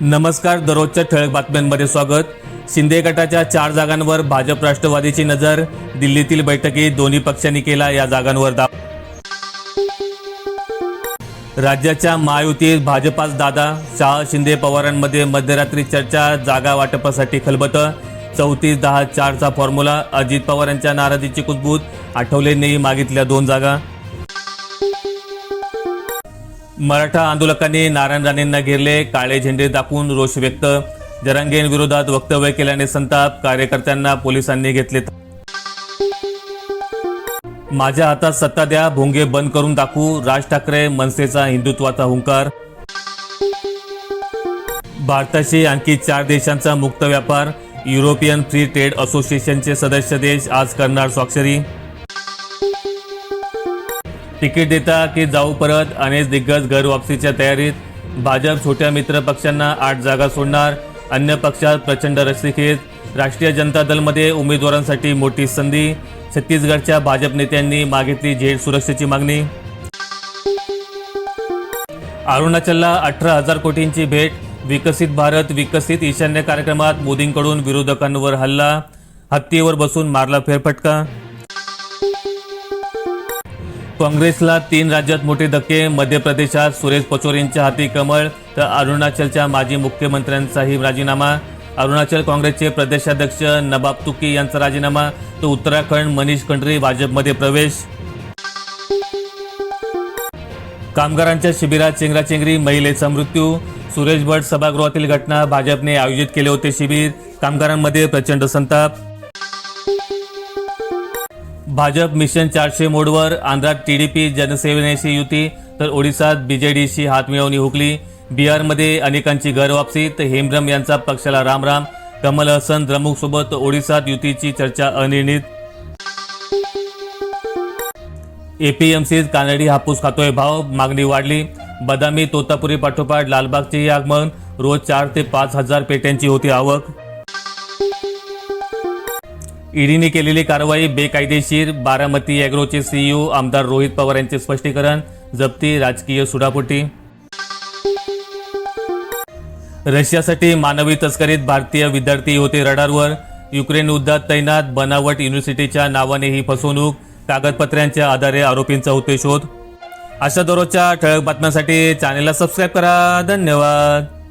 नमस्कार दररोजच्या ठळक बातम्यांमध्ये स्वागत. शिंदे गटाच्या चार जागांवर भाजप राष्ट्रवादीची नजर. दिल्लीतील बैठकीत दोन्ही पक्षांनी केला या जागांवर दाव. राज्याच्या महायुतीत भाजपाच दादा शाह शिंदे पवारांमध्ये मध्यरात्री चर्चा जागा वाटपासाठी खलबत. चौतीस दहा चारचा फॉर्म्युला अजित पवारांच्या नाराजीची कुजबूत आठवलेंनीही मागितल्या दोन जागा. मराठा आंदोलकांनी नारायण राणेंना घेरले काळे झेंडे दाखवून रोष व्यक्त. जरांगेंविरोधात वक्तव्य केल्याने संताप कार्यकर्त्यांना पोलिसांनी घेतले माझ्या हातात सत्ता द्या भोंगे बंद करून दाखवू. राज ठाकरे मनसेचा हिंदुत्वाचा हुंकार. भारताशी आणखी चार देशांचा मुक्त व्यापार. युरोपियन फ्री ट्रेड असोसिएशनचे सदस्य देश आज करणार स्वाक्षरी. तिकीट देता की जाऊ परत अनेक दिग्गज घर वापसीच्या तयारीत. भाजप छोट्या मित्र पक्षांना आठ जागा सोडणार. अन्य पक्षात प्रचंड रस्सीखेच. राष्ट्रीय जनता दलमध्ये उमेदवारांसाठी मोठी संधी. छत्तीसगडच्या भाजप नेत्यांनी मागितली झेड सुरक्षेची मागणी. अरुणाचलला अठरा हजार कोटींची भेट. विकसित भारत विकसित ईशान्य कार्यक्रमात मोदींकडून विरोधकांवर हल्ला. हत्तीवर बसून मारला फेरफटका. काँग्रेसला तीन राज्यात मोठे धक्के मध्य प्रदेशात सुरेश पचोरेंच्या हाती कमळ तर अरुणाचलच्या माजी मुख्यमंत्र्यांचाही राजीनामा. अरुणाचल काँग्रेसचे प्रदेशाध्यक्ष नबाब तुकी यांचा राजीनामा तर उत्तराखंड मनीष कंट्री भाजपमध्ये प्रवेश. कामगारांच्या शिबिरात चेंगराचेंगरी महिलेचा मृत्यू. सुरेश भट सभागृहातील घटना भाजपने आयोजित केले होते शिबिर. कामगारांमध्ये प्रचंड संताप. भाजप मिशन चारशे मोडवर आंध्रात टीडीपी जनसेनेशी युती तर ओडिसात बीजेडीशी डीशी हातमिळवणी हुकली. बिहारमध्ये अनेकांची घरवापसी तर हेमब्रम यांचा पक्षाला रामराम. कमल हसन द्रमुकसोबत ओडिसात युतीची चर्चा अनिर्णित. एपीएमसीत कानडी हापूस खातोय भाव मागणी वाढली. बदामी तोतापुरी पाठोपाठ लालबागचेही आगमन. रोज चार ते पाच हजार पेट्यांची होती आवक. ईडीने केलेली कारवाई बेकायदेशीर बारामती अॅग्रोचे सीईओ आमदार रोहित पवार यांचे स्पष्टीकरण जप्ती राजकीय सुडापोटी. रशियासाठी मानवी तस्करीत भारतीय विद्यार्थी होते रडारवर. युक्रेन युद्धात तैनात बनावट युनिव्हर्सिटीच्या नावाने ही फसवणूक कागदपत्रांच्या आधारे आरोपींचा होते शोध. अशा दररोजच्या ठळक बातम्यांसाठी चॅनेलला सबस्क्राईब करा. धन्यवाद.